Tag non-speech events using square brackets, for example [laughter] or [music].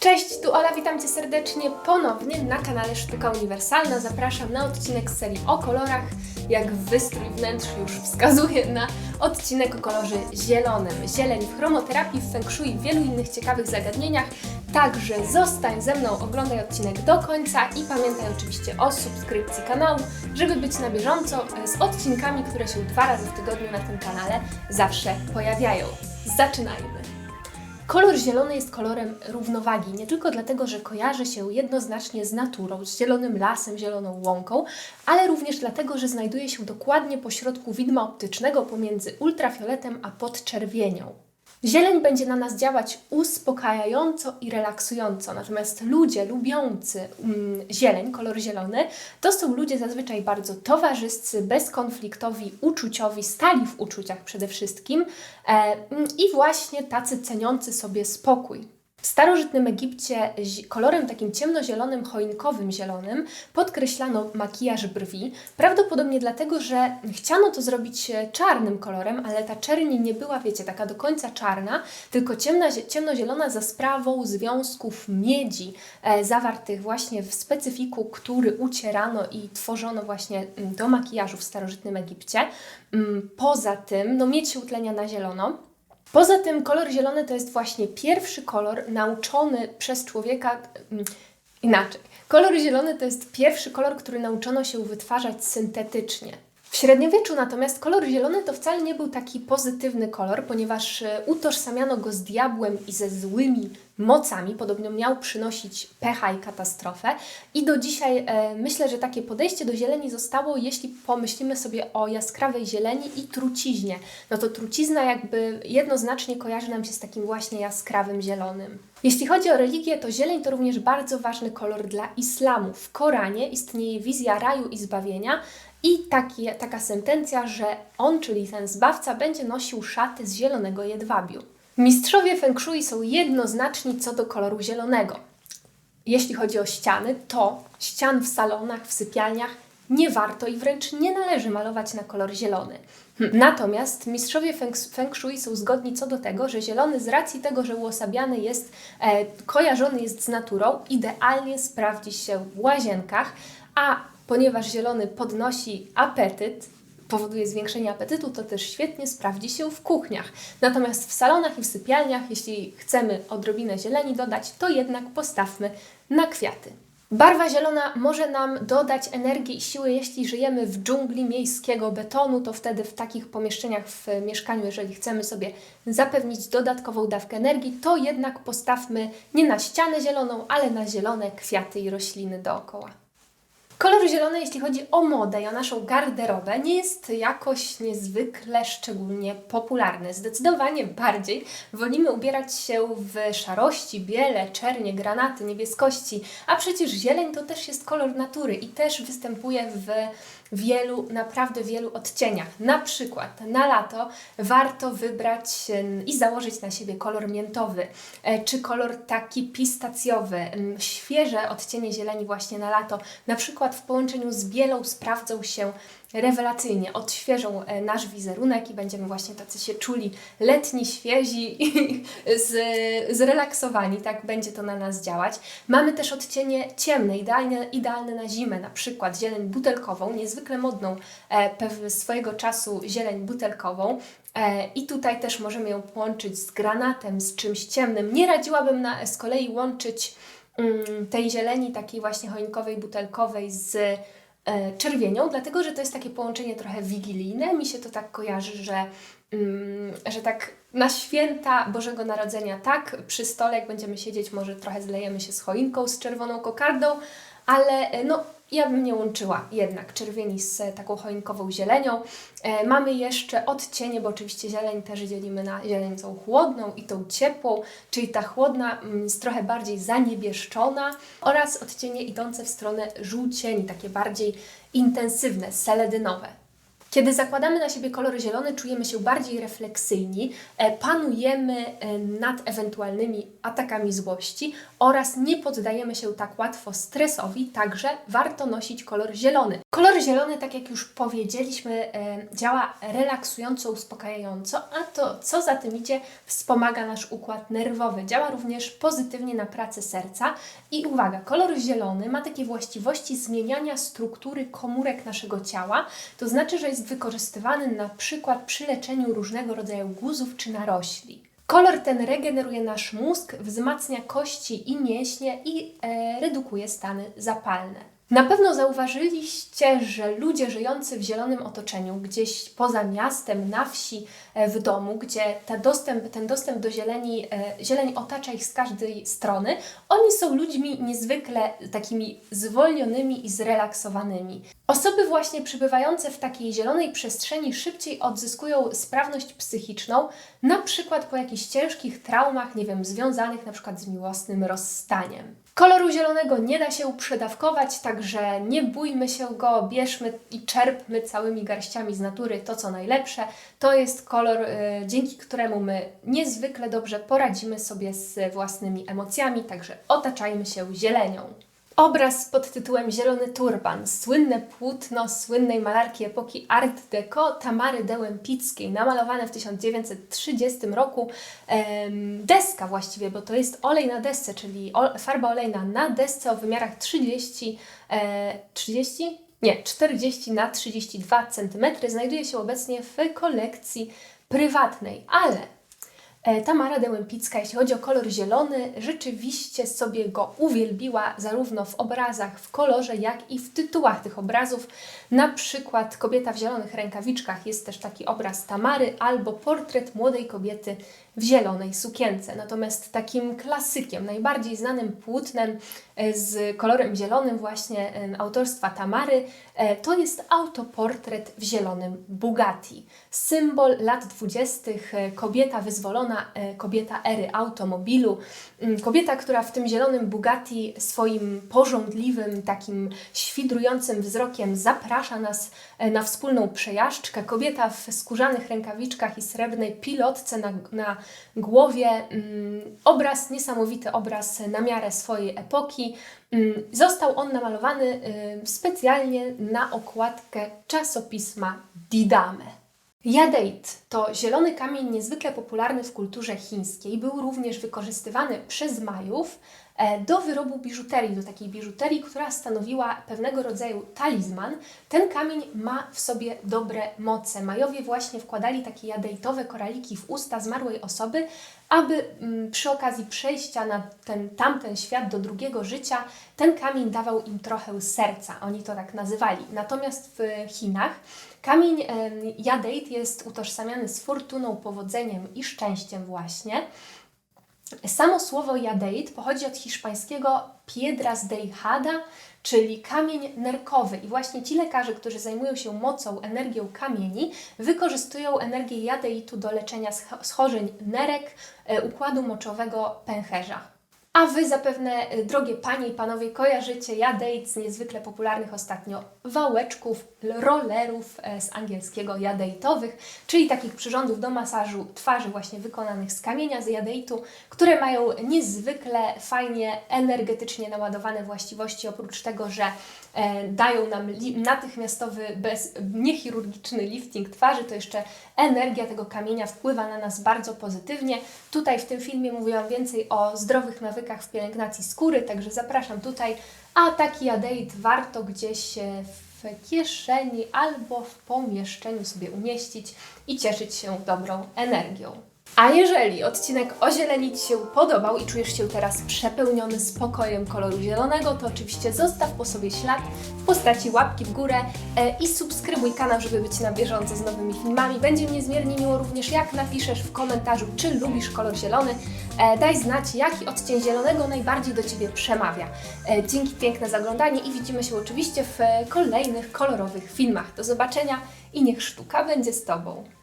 Cześć, tu Ola, witam Cię serdecznie ponownie na kanale Sztuka Uniwersalna. Zapraszam na odcinek z serii o kolorach. Jak wystrój wnętrz już wskazuje na odcinek o kolorze zielonym. Zieleń w chromoterapii, w feng shui i wielu innych ciekawych zagadnieniach. Także zostań ze mną, oglądaj odcinek do końca i pamiętaj oczywiście o subskrypcji kanału, żeby być na bieżąco z odcinkami, które się dwa razy w tygodniu na tym kanale zawsze pojawiają. Zaczynajmy! Kolor zielony jest kolorem równowagi, nie tylko dlatego, że kojarzy się jednoznacznie z naturą, z zielonym lasem, zieloną łąką, ale również dlatego, że znajduje się dokładnie pośrodku widma optycznego pomiędzy ultrafioletem a podczerwienią. Zieleń będzie na nas działać uspokajająco i relaksująco, natomiast ludzie lubiący mm, zieleń, kolor zielony, to są ludzie zazwyczaj bardzo towarzyscy, bezkonfliktowi, uczuciowi, stali w uczuciach przede wszystkim e, mm, i właśnie tacy ceniący sobie spokój. W starożytnym Egipcie kolorem takim ciemnozielonym, choinkowym zielonym podkreślano makijaż brwi. Prawdopodobnie dlatego, że chciano to zrobić e, czarnym kolorem, ale ta czerń nie była, wiecie, taka do końca czarna, tylko ciemna, zie- ciemnozielona za sprawą związków miedzi e, zawartych właśnie w specyfiku, który ucierano i tworzono właśnie mm, do makijażu w starożytnym Egipcie. Mm, Poza tym, no miedź się utlenia na zielono. Poza tym kolor zielony to jest właśnie pierwszy kolor nauczony przez człowieka mm, inaczej. Kolor zielony to jest pierwszy kolor, który nauczono się wytwarzać syntetycznie. W średniowieczu natomiast kolor zielony to wcale nie był taki pozytywny kolor, ponieważ e, utożsamiano go z diabłem i ze złymi mocami. Podobno miał przynosić pecha i katastrofę. I do dzisiaj e, myślę, że takie podejście do zieleni zostało, jeśli pomyślimy sobie o jaskrawej zieleni i truciźnie. No to trucizna jakby jednoznacznie kojarzy nam się z takim właśnie jaskrawym zielonym. Jeśli chodzi o religię, to zieleń to również bardzo ważny kolor dla islamu. W Koranie istnieje wizja raju i zbawienia, i taki, taka sentencja, że on, czyli ten zbawca, będzie nosił szaty z zielonego jedwabiu. Mistrzowie feng shui są jednoznaczni co do koloru zielonego. Jeśli chodzi o ściany, to ścian w salonach, w sypialniach nie warto i wręcz nie należy malować na kolor zielony. Natomiast mistrzowie feng, feng shui są zgodni co do tego, że zielony z racji tego, że uosabiany jest, e, kojarzony jest z naturą, idealnie sprawdzi się w łazienkach, a ponieważ zielony podnosi apetyt, powoduje zwiększenie apetytu, to też świetnie sprawdzi się w kuchniach. Natomiast w salonach i w sypialniach, jeśli chcemy odrobinę zieleni dodać, to jednak postawmy na kwiaty. Barwa zielona może nam dodać energii i siły, jeśli żyjemy w dżungli miejskiego betonu, to wtedy w takich pomieszczeniach w mieszkaniu, jeżeli chcemy sobie zapewnić dodatkową dawkę energii, to jednak postawmy nie na ścianę zieloną, ale na zielone kwiaty i rośliny dookoła. Kolor zielony, jeśli chodzi o modę i o naszą garderobę, nie jest jakoś niezwykle szczególnie popularny. Zdecydowanie bardziej wolimy ubierać się w szarości, biele, czernie, granaty, niebieskości, a przecież zieleń to też jest kolor natury i też występuje w wielu, naprawdę wielu odcieniach. Na przykład na lato warto wybrać i założyć na siebie kolor miętowy, e, czy kolor taki pistacjowy, świeże odcienie zieleni właśnie na lato, na przykład w połączeniu z bielą sprawdzą się rewelacyjnie, odświeżą e, nasz wizerunek i będziemy właśnie tacy się czuli letni, świezi i [laughs] z, zrelaksowani, tak będzie to na nas działać. Mamy też odcienie ciemne, idealne, idealne na zimę, na przykład zieleń butelkową, niezwykle modną e, swojego czasu zieleń butelkową. E, I tutaj też możemy ją połączyć z granatem, z czymś ciemnym. Nie radziłabym na, z kolei łączyć tej zieleni takiej właśnie choinkowej, butelkowej z e, czerwienią, dlatego że to jest takie połączenie trochę wigilijne. Mi się to tak kojarzy, że, mm, że tak na święta Bożego Narodzenia, tak, przy stole, jak będziemy siedzieć, może trochę zlejemy się z choinką, z czerwoną kokardą, ale e, no, ja bym nie łączyła jednak czerwieni z e, taką choinkową zielenią. E, mamy jeszcze odcienie, bo oczywiście zieleń też dzielimy na zieleń tą chłodną i tą ciepłą, czyli ta chłodna mm, jest trochę bardziej zaniebieszczona oraz odcienie idące w stronę żółcieni, takie bardziej intensywne, seledynowe. Kiedy zakładamy na siebie kolor zielony, czujemy się bardziej refleksyjni, e, panujemy e, nad ewentualnymi atakami złości oraz nie poddajemy się tak łatwo stresowi, także warto nosić kolor zielony. Kolor zielony, tak jak już powiedzieliśmy, e, działa relaksująco, uspokajająco, a to co za tym idzie, wspomaga nasz układ nerwowy. Działa również pozytywnie na pracę serca i uwaga, kolor zielony ma takie właściwości zmieniania struktury komórek naszego ciała, to znaczy, że jest wykorzystywany na przykład przy leczeniu różnego rodzaju guzów czy narośli. Kolor ten regeneruje nasz mózg, wzmacnia kości i mięśnie i e, redukuje stany zapalne. Na pewno zauważyliście, że ludzie żyjący w zielonym otoczeniu, gdzieś poza miastem, na wsi, e, w domu, gdzie ta dostęp, ten dostęp do zieleni, e, zieleń otacza ich z każdej strony, oni są ludźmi niezwykle takimi zwolnionymi i zrelaksowanymi. Osoby właśnie przybywające w takiej zielonej przestrzeni szybciej odzyskują sprawność psychiczną, na przykład po jakichś ciężkich traumach, nie wiem, związanych na przykład z miłosnym rozstaniem. Koloru zielonego nie da się uprzedawkować, także nie bójmy się go, bierzmy i czerpmy całymi garściami z natury to, co najlepsze. To jest kolor, y, dzięki któremu my niezwykle dobrze poradzimy sobie z własnymi emocjami, także otaczajmy się zielenią. Obraz pod tytułem Zielony Turban, słynne płótno słynnej malarki epoki Art Deco Tamary Dełempickiej, namalowane w 1930 roku. Deska właściwie, bo to jest olej na desce, czyli farba olejna na desce o wymiarach 30, e, 30? Nie, 40 na 32 cm. Znajduje się obecnie w kolekcji prywatnej, ale E, Tamara Dełempicka, jeśli chodzi o kolor zielony, rzeczywiście sobie go uwielbiła zarówno w obrazach w kolorze, jak i w tytułach tych obrazów. Na przykład Kobieta w zielonych rękawiczkach jest też taki obraz Tamary, albo portret młodej kobiety w zielonej sukience. Natomiast takim klasykiem, najbardziej znanym płótnem e, z kolorem zielonym właśnie e, autorstwa Tamary, e, to jest autoportret w zielonym Bugatti. Symbol lat dwudziestych, kobieta wyzwolona, kobieta ery automobilu, mm, kobieta, która w tym zielonym Bugatti swoim porządliwym, takim świdrującym wzrokiem zaprasza nas na wspólną przejażdżkę, kobieta w skórzanych rękawiczkach i srebrnej pilotce na, na głowie. Mm, obraz, niesamowity obraz na miarę swojej epoki. Mm, został on namalowany y, specjalnie na okładkę czasopisma Didame. Jadeit to zielony kamień niezwykle popularny w kulturze chińskiej. Był również wykorzystywany przez Majów do wyrobu biżuterii, do takiej biżuterii, która stanowiła pewnego rodzaju talizman. Ten kamień ma w sobie dobre moce. Majowie właśnie wkładali takie jadeitowe koraliki w usta zmarłej osoby, aby mm, przy okazji przejścia na ten tamten świat do drugiego życia, ten kamień dawał im trochę serca. Oni to tak nazywali. Natomiast w Chinach kamień jadeit jest utożsamiany z fortuną, powodzeniem i szczęściem właśnie. Samo słowo jadeit pochodzi od hiszpańskiego piedras deihada, czyli kamień nerkowy. I właśnie ci lekarze, którzy zajmują się mocą, energią kamieni, wykorzystują energię jadeitu do leczenia schorzeń nerek, e, układu moczowego, pęcherza. A Wy zapewne, y, drogie Panie i Panowie, kojarzycie jadeit z niezwykle popularnych ostatnio wałeczków, rollerów e, z angielskiego jadeitowych, czyli takich przyrządów do masażu twarzy właśnie wykonanych z kamienia, z jadeitu, które mają niezwykle fajnie, energetycznie naładowane właściwości, oprócz tego, że e, dają nam natychmiastowy, bez, niechirurgiczny lifting twarzy, to jeszcze energia tego kamienia wpływa na nas bardzo pozytywnie. Tutaj w tym filmie mówiłam więcej o zdrowych nawykach w pielęgnacji skóry, także zapraszam tutaj. A taki jadeit warto gdzieś e, w kieszeni albo w pomieszczeniu sobie umieścić i cieszyć się dobrą energią. A jeżeli odcinek o zieleni Ci się podobał i czujesz się teraz przepełniony spokojem koloru zielonego, to oczywiście zostaw po sobie ślad w postaci łapki w górę e, i subskrybuj kanał, żeby być na bieżąco z nowymi filmami. Będzie mi niezmiernie miło również, jak napiszesz w komentarzu, czy lubisz kolor zielony. E, daj znać, jaki odcień zielonego najbardziej do Ciebie przemawia. E, dzięki piękne za oglądanie i widzimy się oczywiście w kolejnych kolorowych filmach. Do zobaczenia i niech sztuka będzie z Tobą.